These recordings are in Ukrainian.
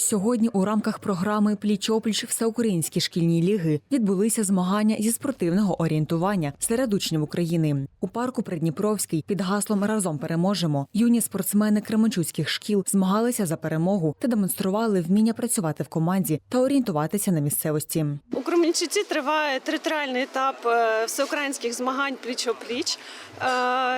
Сьогодні у рамках програми Пліч-опліч Всеукраїнські шкільні ліги відбулися змагання зі спортивного орієнтування серед учнів України. У парку Придніпровський під гаслом Разом переможемо юні спортсмени кременчуцьких шкіл змагалися за перемогу та демонстрували вміння працювати в команді та орієнтуватися на місцевості. У триває територіальний етап е, всеукраїнських змагань пліч-опліч.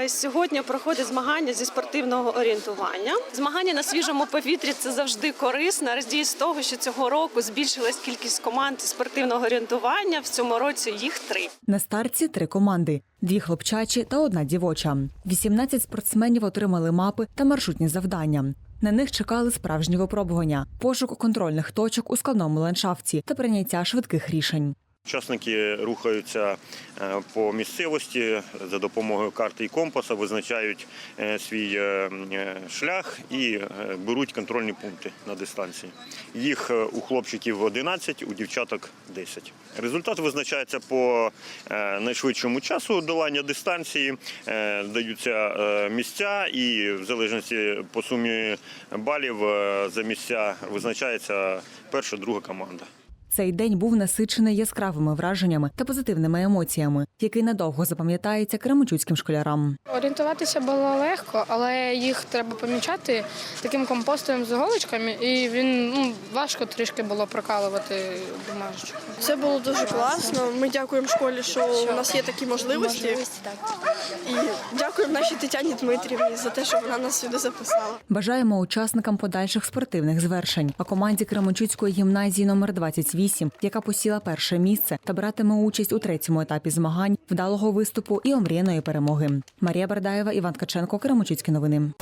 Е, Сьогодні проходить змагання зі спортивного орієнтування. Змагання на свіжому повітрі це завжди корисно. Радію з того, що цього року збільшилась кількість команд спортивного орієнтування. В цьому році їх три. На старті три команди: дві хлопчачі та одна дівоча. 18 спортсменів отримали мапи та маршрутні завдання. На них чекали справжні випробування, пошук контрольних точок у складному ландшафті та прийняття швидких рішень. Учасники рухаються е, по місцевості за допомогою карти і компаса, визначають е, свій е, шлях і беруть контрольні пункти на дистанції. Їх у хлопчиків 11, у дівчаток 10. Результат визначається по найшвидшому часу долання дистанції, даються місця, і в залежності по сумі балів за місця визначається перша, друга команда. Цей день був насичений яскравими враженнями та позитивними емоціями, який надовго запам'ятається кременчуцьким школярам. Орієнтуватися було легко, але їх треба помічати таким компостовим з іголочками, і він ну, важко трішки було прокалувати бумажечку. Це було дуже класно. Ми дякуємо школі, що у нас є такі можливості. І дякуємо нашій Тетяні Дмитрівні за те, що вона нас сюди записала. Бажаємо учасникам подальших спортивних звершень, а команді Кременчуцької гімназії номер 28, яка посіла перше місце та братиме участь у третьому етапі змагань, вдалого виступу і омріяної перемоги. Марія Бардаєва, Іван Ткаченко, Кременчуцькі новини.